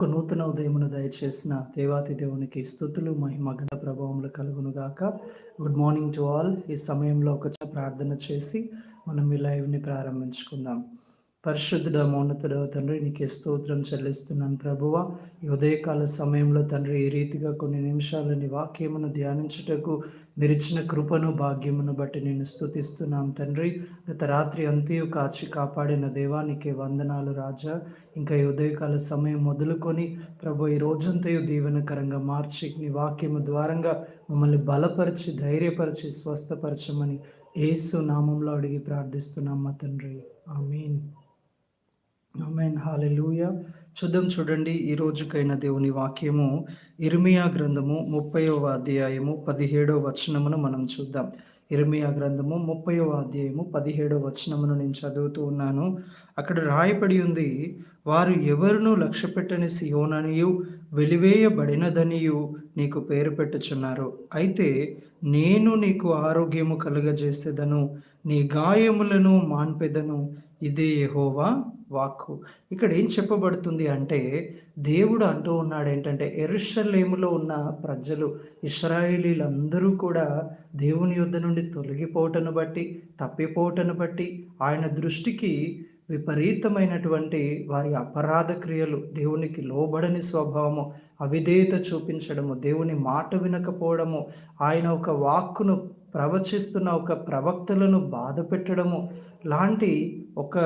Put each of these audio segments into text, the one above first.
ఒక నూతన ఉదయమును దయచేసిన దేవాతి దేవునికి స్థుతులు మహిమ గణ ప్రభావములు కలుగును గాక గుడ్ మార్నింగ్ టు ఆల్ ఈ సమయంలో ఒక చిన్న ప్రార్థన చేసి మనం ఈ లైవ్ని ప్రారంభించుకుందాం. పరిశుద్ధుడ మౌనతుడవ తండ్రి నీకే స్తోత్రం చెల్లిస్తున్నాను ప్రభువ. ఈ ఉదయకాల సమయంలో తండ్రి ఈ రీతిగా కొన్ని నిమిషాలు నీ వాక్యమును ధ్యానించుటకు మీరిచ్చిన కృపను భాగ్యమును బట్టి నేను స్థుతిస్తున్నాం తండ్రి. గత రాత్రి అంతయు కాచి కాపాడిన దేవానికి వందనాలు రాజా. ఇంకా ఈ ఉదయకాల సమయం మొదలుకొని ప్రభు ఈ రోజంతయు దీవెనకరంగా మార్చి నీ వాక్యము ద్వారంగా మమ్మల్ని బలపరిచి ధైర్యపరిచి స్వస్థపరచమని ఏసు నామంలో అడిగి ప్రార్థిస్తున్నాం మా తండ్రి. మీన్ మెయిన్ హాలెలూయ చూద్దాం చూడండి ఈ రోజుకైన దేవుని వాక్యము. ఇర్మియా గ్రంథము ముప్పైవ అధ్యాయము పదిహేడవ వచనమును మనం చూద్దాం. ఇర్మియా గ్రంథము ముప్పైవ అధ్యాయము పదిహేడవ వచనమును నేను చదువుతూ ఉన్నాను. అక్కడ రాయబడి ఉంది వారు ఎవరునూ లక్ష్య పెట్టని సియోననియు వెలివేయబడినదనియు నీకు పేరు పెట్టుచున్నారు. అయితే నేను నీకు ఆరోగ్యము కలుగజేసేదను నీ గాయములను మాన్పెదను. ఇదే యహోవా వాక్కు. ఇక్కడ ఏం చెప్పబడుతుంది అంటే దేవుడు అంటూ ఉన్నాడు ఏంటంటే ఎరుషలేములో ఉన్న ప్రజలు ఇస్రాయేలీలందరూ కూడా దేవుని యుద్ధ నుండి తొలగిపోవటను బట్టి తప్పిపోవటను బట్టి ఆయన దృష్టికి విపరీతమైనటువంటి వారి అపరాధ క్రియలు దేవునికి లోబడని స్వభావము అవిధేయత చూపించడము దేవుని మాట వినకపోవడము ఆయన ఒక వాక్కును ప్రవచిస్తున్న ఒక ప్రవక్తలను బాధ పెట్టడము లాంటి ఒక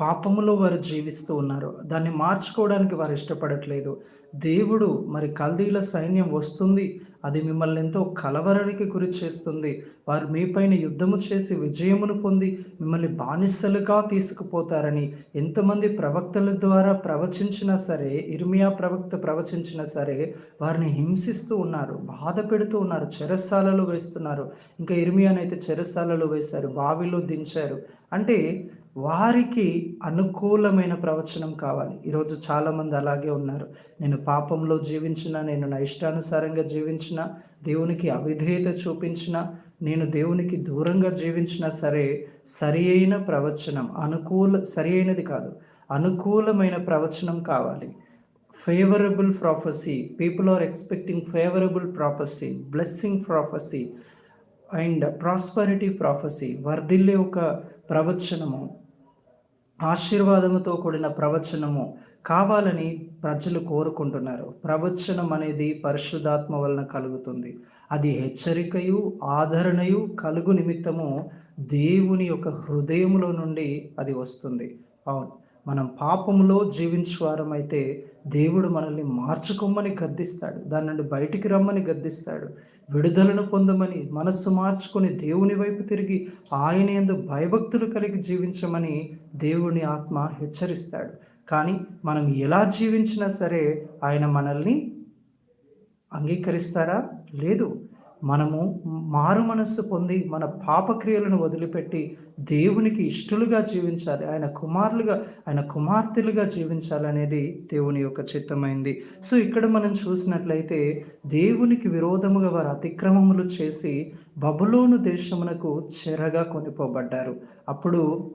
పాపములో వారు జీవిస్తూ ఉన్నారు. దాన్ని మార్చుకోవడానికి వారు ఇష్టపడట్లేదు. దేవుడు మరి కల్దీల సైన్యం వస్తుంది. అది మిమ్మల్ని ఎంతో కలవరానికి గురి చేస్తుంది. వారు మీపైన యుద్ధము చేసి విజయమును పొంది మిమ్మల్ని బానిసలుగా తీసుకుపోతారని ఎంతమంది ప్రవక్తల ద్వారా ప్రవచించినా సరే ఇర్మియా ప్రవక్త ప్రవచించినా సరే వారిని హింసిస్తూ ఉన్నారు. బాధ పెడుతూ ఉన్నారు. చెరస్సాలలో వేస్తున్నారు. ఇంకా ఇర్మియానైతే చెరస్సాలలో వేశారు. బావిలో దించారు. అంటే వారికి అనుకూలమైన ప్రవచనం కావాలి. ఈరోజు చాలామంది అలాగే ఉన్నారు. నేను పాపంలో జీవించిన నేను నా ఇష్టానుసారంగా జీవించిన దేవునికి అవిధేయత చూపించిన నేను దేవునికి దూరంగా జీవించినా సరే సరి అయిన ప్రవచనం అనుకూల సరి అయినది కాదు అనుకూలమైన ప్రవచనం కావాలి. Favourable prophecy people are expecting favourable prophecy blessing prophecy and prosperity prophecy వర్ధిల్లే ఒక ప్రవచనము. ఆశీర్వాదముతో కూడిన ప్రవచనము కావాలని ప్రజలు కోరుకుంటున్నారు. ప్రవచనం అనేది పరిశుద్ధాత్మ వలన కలుగుతుంది. అది హెచ్చరికయు ఆదరణయు కలుగు నిమిత్తము దేవుని యొక్క హృదయములో నుండి అది వస్తుంది. అవును మనం పాపములో జీవించేవారమైతే దేవుడు మనల్ని మార్చుకోమని గద్దిస్తాడు. దాని నుండి బయటికి రమ్మని గద్దిస్తాడు. విడుదలను పొందమని మనస్సు మార్చుకొని దేవుని వైపు తిరిగి ఆయన ఎందు భయభక్తులు కలిగి జీవించమని దేవుని ఆత్మ హెచ్చరిస్తాడు. కానీ మనం ఎలా జీవించినా సరే ఆయన మనల్ని అంగీకరిస్తారా? లేదు. మనము మారు మనస్సు పొంది మన పాపక్రియలను వదిలిపెట్టి దేవునికి ఇష్టలుగా జీవించాలి ఆయన కుమారులుగా ఆయన కుమార్తెలుగా జీవించాలనేది దేవుని యొక్క చిత్తమైంది. సో ఇక్కడ మనం చూసినట్లయితే దేవునికి విరోధముగా వారు అతిక్రమములు చేసి బబులోను దేశమునకు చెరగా కొనిపోబడ్డారు. అప్పుడు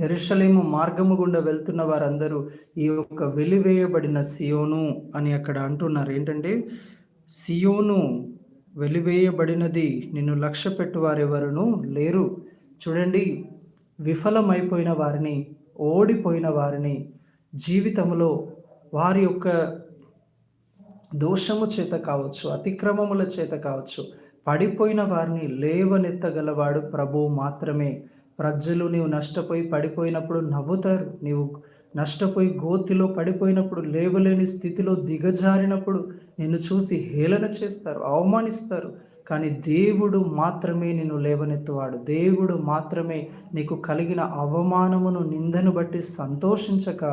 ఎరుషలేము మార్గము గుండా వెళ్తున్న వారందరూ ఈ యొక్క వెలివేయబడిన సియోను అని అక్కడ అంటున్నారు. ఏంటంటే సియోను వెలివేయబడినది. నిన్ను లక్ష్య వారెవరును లేరు. చూడండి విఫలమైపోయిన వారిని ఓడిపోయిన వారిని జీవితంలో వారి యొక్క దోషము చేత కావచ్చు అతిక్రమముల చేత కావచ్చు పడిపోయిన వారిని లేవనెత్తగలవాడు ప్రభువు మాత్రమే. ప్రజలు నీవు నష్టపోయి పడిపోయినప్పుడు నవ్వుతారు. నీవు నష్టపోయి గోతిలో పడిపోయినప్పుడు లేవలేని స్థితిలో దిగజారినప్పుడు నిన్ను చూసి హేళన చేస్తారు అవమానిస్తారు. కానీ దేవుడు మాత్రమే నిన్ను లేవనెత్తువాడు. దేవుడు మాత్రమే నీకు కలిగిన అవమానమును నిందను బట్టి సంతోషించక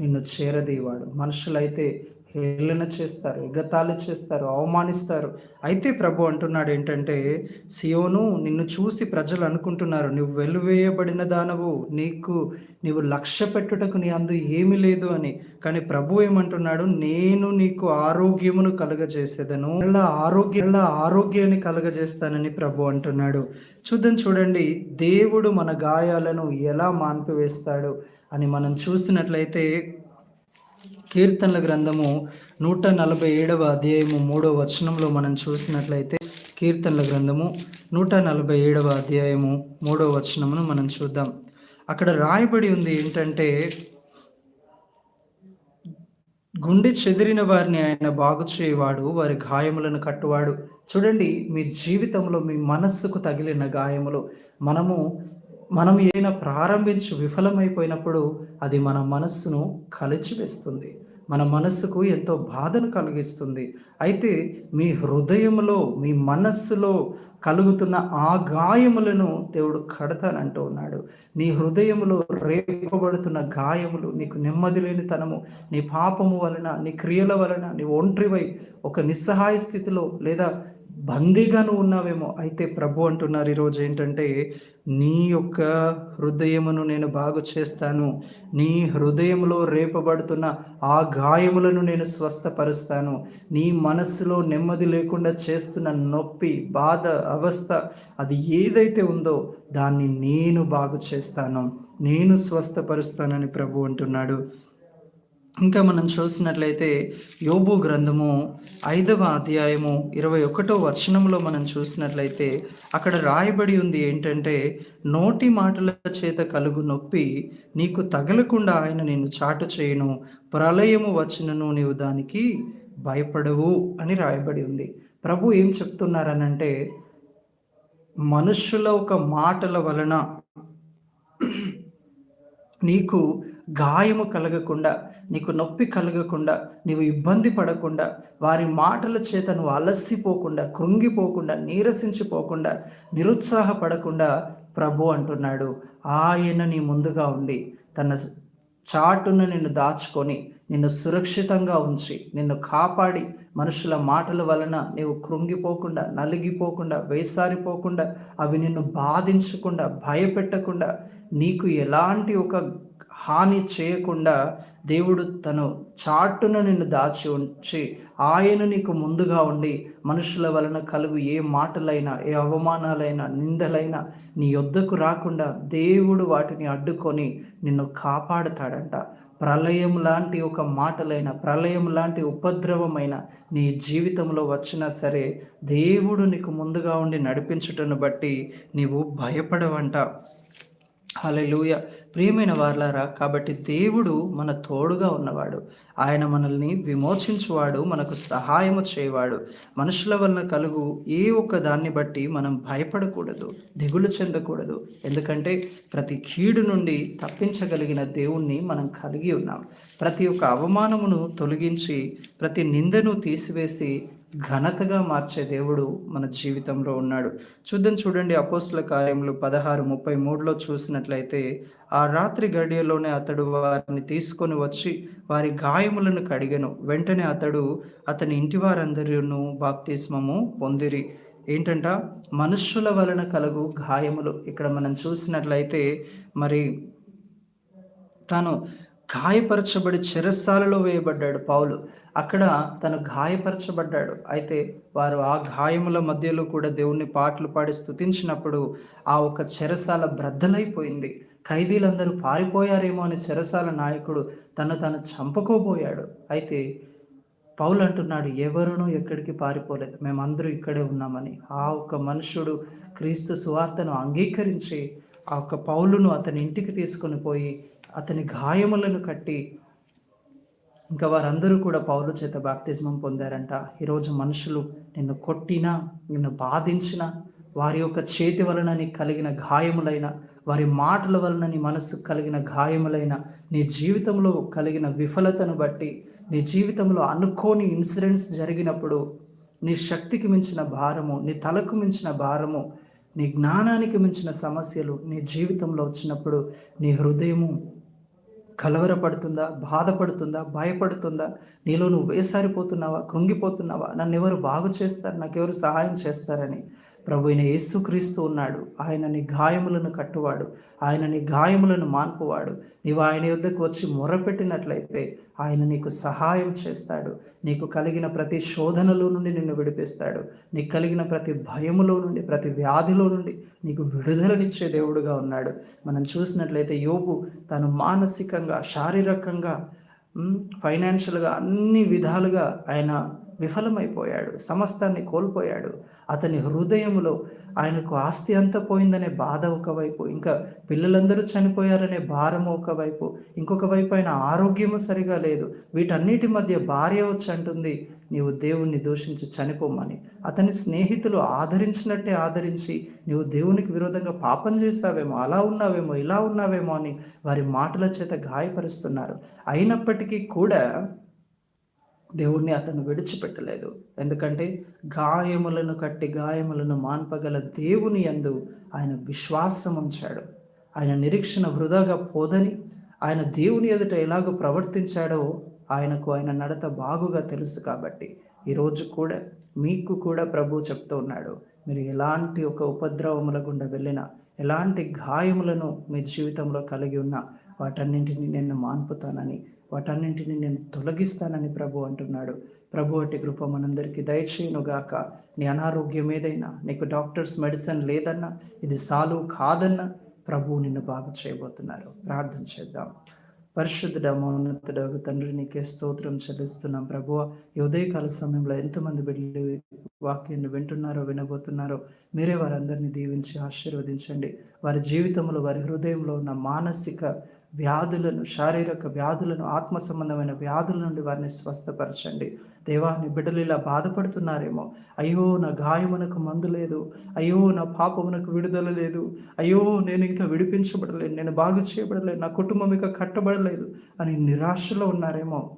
నిన్ను చేరదీవాడు. మనుషులైతే హేళన చేస్తారు ఎగతాళి చేస్తారు అవమానిస్తారు. అయితే ప్రభు అంటున్నాడు ఏంటంటే సియోను నిన్ను చూసి ప్రజలు అనుకుంటున్నారు నువ్వు వెలువేయబడిన దానవు నీకు నీవు లక్ష్య పెట్టుటకు నీ అందు ఏమీ లేదు అని. కానీ ప్రభు ఏమంటున్నాడు నేను నీకు ఆరోగ్యమును కలుగజేసేదను ఇలా ఆరోగ్య ఇలా ఆరోగ్యాన్ని కలుగజేస్తానని ప్రభు అంటున్నాడు. చూద్దాం చూడండి దేవుడు మన గాయాలను ఎలా మాన్పివేస్తాడు అని మనం చూసినట్లయితే కీర్తనల గ్రంథము నూట నలభై ఏడవ అధ్యాయము మూడవ వచనంలో మనం చూసినట్లయితే కీర్తనల గ్రంథము నూట నలభై ఏడవ అధ్యాయము మూడవ వచనమును మనం చూద్దాం. అక్కడ రాయబడి ఉంది ఏంటంటే గుండె చెదిరిన వారిని ఆయన బాగు చేయవాడు వారి గాయములను కట్టువాడు. చూడండి మీ జీవితంలో మీ మనస్సుకు తగిలిన గాయములు. మనము మనం ఏదైనా ప్రారంభించి విఫలమైపోయినప్పుడు అది మన మనస్సును కలిచివేస్తుంది. మన మనస్సుకు ఎంతో బాధను కలిగిస్తుంది. అయితే మీ హృదయంలో మీ మనస్సులో కలుగుతున్న ఆ గాయములను దేవుడు కడతానంటూ ఉన్నాడు. నీ హృదయంలో రేపబడుతున్న గాయములు నీకు నెమ్మది లేని తనము నీ పాపము వలన నీ క్రియల వలన నీ ఒంటరివై ఒక నిస్సహాయ స్థితిలో లేదా బందీగాను ఉన్నావేమో. అయితే ప్రభు అంటున్నారు ఈరోజు ఏంటంటే నీ యొక్క హృదయమును నేను బాగు చేస్తాను. నీ హృదయంలో రేపబడుతున్న ఆ గాయములను నేను స్వస్థపరుస్తాను. నీ మనస్సులో నెమ్మది లేకుండా చేస్తున్న నొప్పి బాధ అవస్థ అది ఏదైతే ఉందో దాన్ని నేను బాగు చేస్తాను. నేను స్వస్థపరుస్తానని ప్రభు అంటున్నాడు. ఇంకా మనం చూసినట్లయితే యోబు గ్రంథము ఐదవ అధ్యాయము ఇరవై ఒకటో వచనంలో మనం చూసినట్లయితే అక్కడ రాయబడి ఉంది ఏంటంటే నోటి మాటల చేత కలుగు నొప్పి నీకు తగలకుండా ఆయన నేను చాటు చేయను. ప్రళయము వచ్చినను నీవు దానికి భయపడవు అని రాయబడి ఉంది. ప్రభు ఏం చెప్తున్నారనంటే మనుషుల ఒక మాటల వలన నీకు గాయము కలగకుండా నీకు నొప్పి కలగకుండా నీవు ఇబ్బంది పడకుండా వారి మాటల చేత నువ్వు అలసిపోకుండా కృంగిపోకుండా నీరసించిపోకుండా నిరుత్సాహపడకుండా ప్రభు అంటున్నాడు. ఆయన నీ ముందుగా ఉండి తన చాటును నిన్ను దాచుకొని నిన్ను సురక్షితంగా ఉంచి నిన్ను కాపాడి మనుషుల మాటల వలన నీవు కృంగిపోకుండా నలిగిపోకుండా వేసారిపోకుండా అవి నిన్ను బాధించకుండా భయపెట్టకుండా నీకు ఎలాంటి ఒక హాని చేయకుండా దేవుడు తను చాటున నిన్ను దాచి ఉంచి ఆయన నీకు ముందుగా ఉండి మనుషుల వలన కలుగు ఏ మాటలైనా ఏ అవమానాలైనా నిందలైనా నీ యొద్దకు రాకుండా దేవుడు వాటిని అడ్డుకొని నిన్ను కాపాడుతాడంట. ప్రళయం లాంటి ఒక మాటలైన ప్రళయం లాంటి ఉపద్రవమైన నీ జీవితంలో వచ్చినా సరే దేవుడు నీకు ముందుగా ఉండి నడిపించుటను బట్టి నీవు భయపడవంట. హలలుయ ప్రియమైన వార్లారా కాబట్టి దేవుడు మన తోడుగా ఉన్నవాడు. ఆయన మనల్ని విమోచించువాడు మనకు సహాయము చేయవాడు. మనుషుల వలన కలుగు ఏ ఒక్క దాన్ని బట్టి మనం భయపడకూడదు దిగులు చెందకూడదు. ఎందుకంటే ప్రతి కీడు నుండి తప్పించగలిగిన దేవుణ్ణి మనం కలిగి ఉన్నాం. ప్రతి ఒక్క అవమానమును తొలగించి ప్రతి నిందను తీసివేసి ఘనతగా మార్చే దేవుడు మన జీవితంలో ఉన్నాడు. చూద్దాం చూడండి అపోస్తుల కార్యములు పదహారు ముప్పై మూడులో చూసినట్లయితే ఆ రాత్రి గడియలోనే అతడు వారిని తీసుకొని వచ్చి వారి గాయములను కడిగను. వెంటనే అతడు అతని ఇంటి వారందరూ బాప్తిస్మము పొందిరి. ఏంటంట? మనుష్యుల వలన కలుగు గాయములు. ఇక్కడ మనం చూసినట్లయితే మరి తను గాయపరచబడి చెరస్సాలలో వేయబడ్డాడు పౌలు. అక్కడ తను గాయపరచబడ్డాడు. అయితే వారు ఆ గాయముల మధ్యలో కూడా దేవుణ్ణి పాటలు పాడి స్థుతించినప్పుడు ఆ ఒక చెరసాల బ్రద్దలైపోయింది. ఖైదీలందరూ పారిపోయారేమో అని చెరసాల నాయకుడు తను తను చంపుకోబోయాడు. అయితే పౌలు అంటున్నాడు ఎవరునూ ఎక్కడికి పారిపోలేదు. మేమందరూ ఇక్కడే ఉన్నామని. ఆ ఒక్క మనుషుడు క్రీస్తు సువార్తను అంగీకరించి ఆ ఒక్క పౌలును అతని ఇంటికి తీసుకొని పోయి అతని గాయములను కట్టి ఇంకా వారందరూ కూడా పౌలు చేత బాప్తిజమం పొందారంట. ఈరోజు మనుషులు నిన్ను కొట్టినా నిన్ను బాధించిన వారి యొక్క చేతి వలన నీకు కలిగిన గాయములైన వారి మాటల వలన నీ మనస్సు కలిగిన గాయములైన నీ జీవితంలో కలిగిన విఫలతను బట్టి నీ జీవితంలో అనుకోని ఇన్సిడెంట్స్ జరిగినప్పుడు నీ శక్తికి మించిన భారము నీ తలకు మించిన భారము నీ జ్ఞానానికి మించిన సమస్యలు నీ జీవితంలో వచ్చినప్పుడు నీ హృదయము కలవరపడుతుందా? బాధపడుతుందా? భయపడుతుందా? నీలో నువ్వు వేసారిపోతున్నావా కృంగిపోతున్నావా? నన్ను ఎవరు బాగు చేస్తారు? నాకు ఎవరు సహాయం చేస్తారని. ప్రభు అయిన యేసుక్రీస్తు ఉన్నాడు. ఆయన నీ గాయములను కట్టువాడు. ఆయన నీ గాయములను మాన్పువాడు. నీవు ఆయన యుద్ధకు వచ్చి మొరపెట్టినట్లయితే ఆయన నీకు సహాయం చేస్తాడు. నీకు కలిగిన ప్రతి శోధనలో నుండి నిన్ను విడిపిస్తాడు. నీకు కలిగిన ప్రతి భయములో నుండి ప్రతి వ్యాధిలో నుండి నీకు విడుదలనిచ్చే దేవుడుగా ఉన్నాడు. మనం చూసినట్లయితే యోగు తను మానసికంగా శారీరకంగా ఫైనాన్షియల్గా అన్ని విధాలుగా ఆయన విఫలమైపోయాడు సమస్తాన్ని కోల్పోయాడు. అతని హృదయంలో ఆయనకు ఆస్తి అంతా పోయిందనే బాధ ఒకవైపు ఇంకా పిల్లలందరూ చనిపోయారనే భారం ఒకవైపు ఇంకొక వైపు ఆయన ఆరోగ్యము సరిగా లేదు. వీటన్నిటి మధ్య భార్య వచ్చి అంటుంది నీవు దేవుణ్ణి దూషించి చనిపోమని. అతని స్నేహితులు ఆదరించినట్టే ఆదరించి నీవు దేవునికి విరోధంగా పాపం చేస్తావేమో అలా ఉన్నావేమో ఇలా ఉన్నావేమో అని వారి మాటల చేత గాయపరుస్తున్నారు. అయినప్పటికీ కూడా దేవుణ్ణి అతను విడిచిపెట్టలేదు. ఎందుకంటే గాయములను కట్టి గాయములను మాన్పగల దేవుని యందు ఆయన విశ్వాసం ఉంచాడు. ఆయన నిరీక్షణ వృధాగా పోదని ఆయన దేవుని ఎదుట ఎలాగో ప్రవర్తించాడో ఆయనకు ఆయన నడత బాగుగా తెలుసు కాబట్టి ఈరోజు కూడా మీకు కూడా ప్రభు చెప్తూ ఉన్నాడు. మీరు ఎలాంటి ఒక ఉపద్రవముల గుండా వెళ్ళినా ఎలాంటి గాయములను మీ జీవితంలో కలిగి ఉన్నా వాటన్నింటినీ నేను మాన్పుతానని వాటన్నింటిని నేను తొలగిస్తానని ప్రభు అంటున్నాడు. ప్రభు అట్టి కృప మనందరికీ దయచేయునుగాక. నీ అనారోగ్యం ఏదైనా నీకు డాక్టర్స్ మెడిసిన్ లేదన్నా ఇది సాలు కాదన్నా ప్రభు నిన్ను బాగు చేయబోతున్నారు. ప్రార్థన చేద్దాం. పరిశుద్ధుడ మౌనతుడ తండ్రి నీకే స్తోత్రం చెల్లిస్తున్నాం. ప్రభు ఈ ఉదయకాల సమయంలో ఎంతమంది బిడ్డలు వాక్యాన్ని వింటున్నారో వినబోతున్నారో మీరే వారందరినీ దీవించి ఆశీర్వదించండి. వారి జీవితంలో వారి హృదయంలో ఉన్న మానసిక వ్యాధులను శారీరక వ్యాధులను ఆత్మ సంబంధమైన వ్యాధుల నుండి వారిని స్వస్థపరచండి. దేవాన్ని బిడ్డలు ఇలా బాధపడుతున్నారేమో. అయ్యో నా గాయమునకు మందు లేదు. అయ్యో నా పాపమునకు విడుదల లేదు. అయ్యో నేను ఇంకా విడిపించబడలేదు నేను బాగు చేయబడలేదు నా కుటుంబం ఇంకా కట్టబడలేదు అని నిరాశలో ఉన్నారేమో.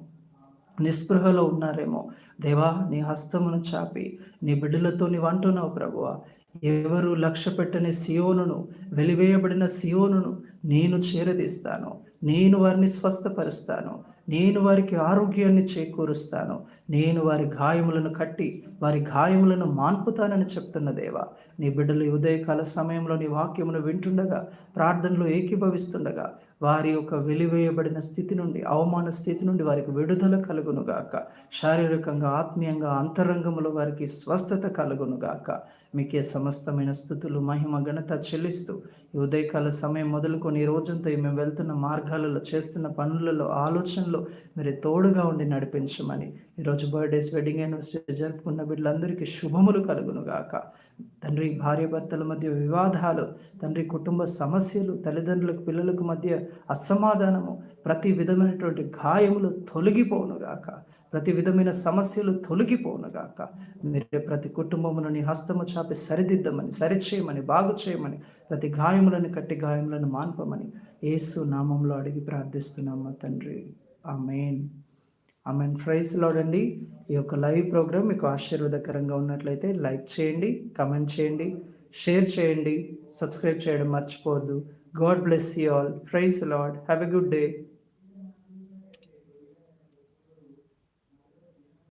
నిస్పృహలో ఉన్నారేమో. దేవా నీ హస్తమును చాపి నీ బిడ్డలతో నీ అంటున్నావు ప్రభువా. ఎవరు లక్ష్య పెట్టని సియోనును వెలివేయబడిన సియోనును నేను చేరదీస్తాను. నేను వారిని స్వస్థపరుస్తాను. నేను వారికి ఆరోగ్యాన్ని చేకూరుస్తాను. నేను వారి గాయములను కట్టి వారి గాయములను మాన్పుతానని చెప్తున్న దేవా నీ బిడ్డలు ఉదయకాల సమయంలో నీ వాక్యమును వింటుండగా ప్రార్థనలో ఏకీభవిస్తుండగా వారి యొక్క వెలివేయబడిన స్థితి నుండి అవమాన స్థితి నుండి వారికి విడుదల కలుగునుగాక. శారీరకంగా ఆత్మీయంగా అంతరంగంలో వారికి స్వస్థత కలుగునుగాక. మీకే సమస్తమైన స్థుతులు మహిమ ఘనత చెల్లిస్తూ ఈ ఉదయకాల సమయం మొదలుకొని రోజంతా మేము వెళ్తున్న మార్గాలలో చేస్తున్న పనులలో ఆలోచనలో మీరు తోడుగా ఉండి నడిపించమని. ఈరోజు బర్త్డేస్ వెడ్డింగ్ యానివర్సరీ జరుపుకున్న బిడ్డలందరికీ శుభములు కలుగును గాక. తండ్రి భార్య భర్తల మధ్య వివాదాలు తండ్రి కుటుంబ సమస్యలు తల్లిదండ్రులకు పిల్లలకు మధ్య అసమాధానము ప్రతి విధమైనటువంటి గాయములు తొలగిపోనుగాక ప్రతి విధమైన సమస్యలు తొలగిపోనుగాక మీరే ప్రతి కుటుంబమును నీ హస్తము చాపి సరిదిద్దమని సరిచేయమని బాగు చేయమని ప్రతి గాయములను కట్టి గాయములను మాన్పమని ఏసు నామంలో అడిగి ప్రార్థిస్తున్నాము తండ్రి. ఆమెన్. ఆమెన్. ఫ్రైస్ లోడండి ఈ యొక్క లైవ్ ప్రోగ్రామ్ మీకు ఆశీర్వాదకరంగా ఉన్నట్లయితే లైక్ చేయండి కమెంట్ చేయండి షేర్ చేయండి సబ్స్క్రైబ్ చేయడం మర్చిపోవద్దు. God bless you all. Praise Lord have a good day.